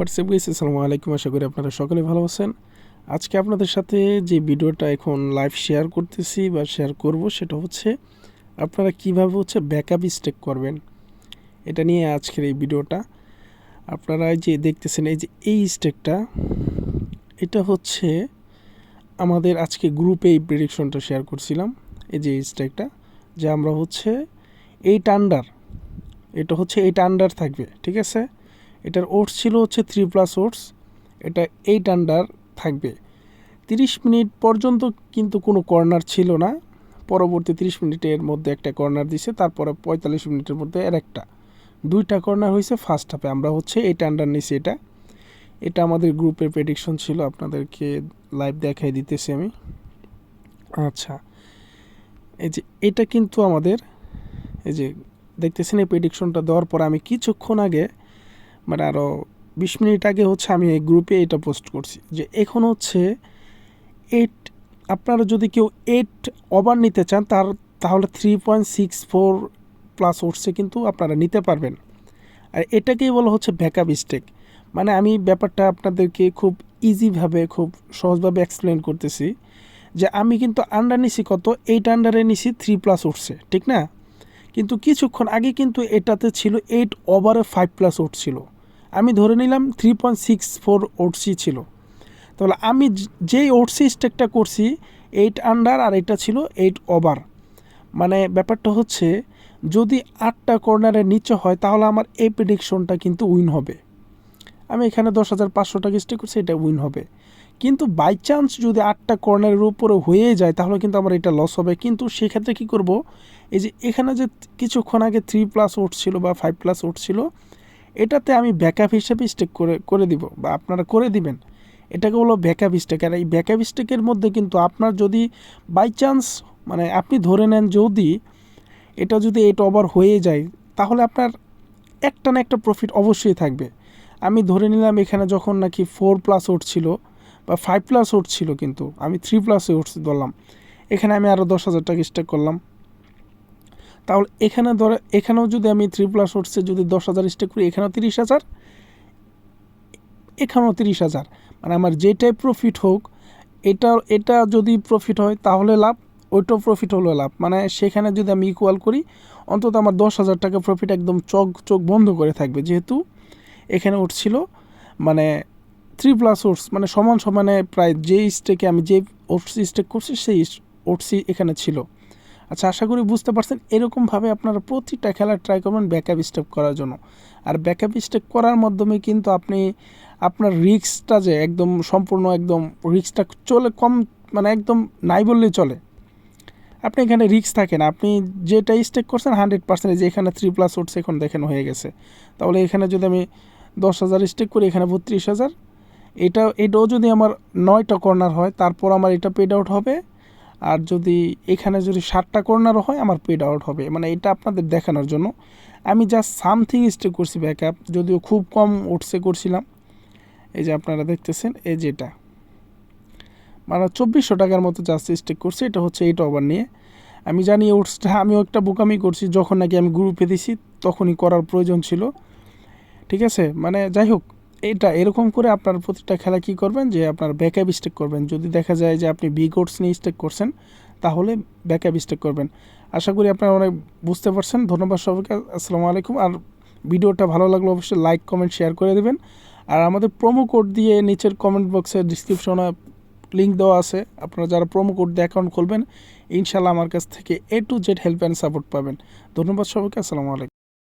WhatsApp গেছি, আসসালামু আলাইকুম, আশা করি আপনারা সকলে ভালো আছেন। আজকে আপনাদের সাথে যে ভিডিওটা এখন লাইভ শেয়ার করতেছি বা শেয়ার করব সেটা হচ্ছে, আপনারা কীভাবে হচ্ছে ব্যাকআপ স্টেক করবেন? এটা নিয়ে আজকের এই ভিডিওটা। আপনারা যে দেখতেছেন, এই যে এই স্টেকটা এটা হচ্ছে আমাদের আজকে গ্রুপে এই প্রেডিকশনটা শেয়ার করছিলাম, এই যে স্টেকটা যে আমরা হচ্ছে এইট আন্ডার এটা হচ্ছে এইট আন্ডার থাকবে, ঠিক আছে? এটার ওটস ছিল হচ্ছে থ্রি প্লাস ওটস, এটা এইট আন্ডার থাকবে। তিরিশ মিনিট পর্যন্ত কিন্তু কোনো কর্নার ছিল না। পরবর্তী তিরিশ মিনিটের মধ্যে একটা কর্নার দিছে, তারপরে পঁয়তাল্লিশ মিনিটের মধ্যে আর একটা। দুইটা কর্নার হয়েছে ফার্স্ট হাফে আমরা হচ্ছে এইট আন্ডার নিছি এটা। এটা আমাদের গ্রুপের প্রেডিকশন ছিল, আপনাদেরকে লাইভ দেখাই দিতেছি আমি। আচ্ছা এই যে এটা কিন্তু আমাদের, এই যে দেখতেছেন এই প্রেডিকশনটা দেওয়ার পর আমি কিছুক্ষণ আগে মানে আরও বিশ মিনিট আগে হচ্ছে আমি এই গ্রুপে এটা পোস্ট করছি যে এখন হচ্ছে এইট আপনারা যদি কেউ এইট ওভার নিতে চান তার, তাহলে three point six four plus উঠছে কিন্তু আপনারা নিতে পারবেন। আর এটাকেই বলা হচ্ছে ব্যাকআপ স্টেক মানে আমি ব্যাপারটা আপনাদেরকে খুব ইজিভাবে খুব সহজভাবে এক্সপ্লেন করতেছি যে আমি কিন্তু আন্ডার নিছি কত? এইট আন্ডারে নিছি থ্রি প্লাস উঠছে ঠিক না? কিন্তু কিছুক্ষণ আগে কিন্তু এটাতে ছিল এইট ওভারে ফাইভ প্লাস ওট ছিল। আমি ধরে নিলাম থ্রি পয়েন্ট সিক্স ফোর ওটসি ছিল। তাহলে আমি যেই ওটসি স্টেকটা করছি এইট আন্ডার আর এটা ছিল এইট ওভার মানে ব্যাপারটা হচ্ছে, যদি আটটা কর্নারের নিচে হয়, তাহলে আমার এই প্রেডিকশনটা কিন্তু উইন হবে। আমি এখানে দশ হাজার পাঁচশো টাকা স্টেক করছি, এটা উইন হবে। কিন্তু বাই চান্স যদি আটটা কর্নারের উপরে হয়ে যায়, তাহলে কিন্তু আমার এটা লস হবে। কিন্তু সেক্ষেত্রে কী করব, এই যে এখানে যে কিছুক্ষণ আগে থ্রি প্লাস ওট ছিল বা ফাইভ প্লাস ওট ছিল এটাতে আমি ব্যাকআপ হিসেবে স্টেক করে করে দিব বা আপনারা করে দিবেন। এটাকে হলো ব্যাকআপ স্টেক আর এই ব্যাকআপ স্টেকের মধ্যে কিন্তু আপনার যদি বাই চান্স মানে আপনি ধরে নেন যদি এটা যদি এইট ওভার হয়ে যায়, তাহলে আপনার একটা না একটা প্রফিট অবশ্যই থাকবে। আমি ধরে নিলাম এখানে যখন নাকি ফোর প্লাস ওট ছিল বা ফাইভ প্লাস ওট ছিল কিন্তু, আমি থ্রি প্লাসে উঠছি ধরলাম। এখানে আমি আরও দশ হাজার টাকা স্টেক করলাম। তাহলে এখানে ধরে, এখানেও যদি আমি থ্রি প্লাস ওটসে যদি দশ হাজার স্টেক করি, এখানেও তিরিশ হাজার, এখানেও তিরিশ হাজার। মানে আমার যেটাই প্রফিট হোক, এটা এটা যদি প্রফিট হয়, তাহলে লাভ, ওইটাও প্রফিট হলো লাভ। মানে সেখানে যদি আমি ইকুয়াল করি, অন্তত আমার দশ হাজার টাকা প্রফিট একদম চোখ চোখ বন্ধ করে থাকবে। যেহেতু এখানে উঠছিল মানে থ্রি প্লাস ওটস মানে সমান সমানে প্রায় যেই স্টেকে আমি যে ওটস স্টেক করছি, সেই ওটসই এখানে ছিল। আচ্ছা আশা করি বুঝতে পারছেন, এরকমভাবে আপনারা প্রতিটা খেলা ট্রাই করবেন ব্যাকআপ স্টেপ করার জন্য। আর ব্যাকআপ স্টেপ করার মাধ্যমে কিন্তু আপনি, আপনার রিক্সটা যে একদম সম্পূর্ণ একদম রিক্সটা চলে কম মানে একদম নাই বললেই চলে। আপনি এখানে রিক্স থাকে না, আপনি যেটা স্টেক করছেন হান্ড্রেড পার্সেন্ট যে এখানে থ্রি প্লাস উঠছে এখন দেখেন হয়ে গেছে। তাহলে এখানে যদি আমি দশ হাজার স্টেক করি, এখানে বত্রিশ হাজার, এটা, এটাও যদি আমার নয়টা কর্নার হয়, তারপর আমার এটা পেড আউট হবে আর যদি এখানে যদি ষাটটা কর্নারও হয়, আমার পেড আউট হবে। মানে এটা আপনাদের দেখানোর জন্য। আমি জাস্ট সামথিং স্টে করছি ব্যাকআপ যদিও খুব কম ওটসে করছিলাম। এই যে আপনারা দেখতেছেন, এই যেটা মানে চব্বিশশো টাকার মতো জাস্ট স্টেক করছি, এটা হচ্ছে এইটা ওভার নিয়ে। আমি জানি ওটসটা আমিও একটা বোকামি করছি, যখন নাকি আমি গ্রুপে দিছি, তখনই করার প্রয়োজন ছিল। ঠিক আছে? মানে যাই হোক এটা এরকম করে আপনার প্রতিটা খেলা কি করবেন? যে আপনার ব্যাকআপ স্টেক করবেন। যদি দেখা যায় যে আপনি বি কোর্স নিয়ে স্টেক করছেন, তাহলে ব্যাকআপ স্টেক করবেন। আশা করি আপনারা অনেক বুঝতে পারছেন। ধন্যবাদ সবাইকে। আসসালামু আলাইকুম। আর ভিডিওটা ভালো লাগলে অবশ্যই লাইক কমেন্ট শেয়ার করে দেবেন। আর আমাদের প্রোমো কোড দিয়ে নিচের কমেন্ট বক্সের ডিসক্রিপশনে লিঙ্ক দেওয়া আছে। আপনারা যারা প্রোমো কোড দিয়ে অ্যাকাউন্ট খুলবেন ইনশাল্লাহ আমার কাছ থেকে A to Z help and support পাবেন। ধন্যবাদ সবাইকে। আসসালামু আলাইকুম।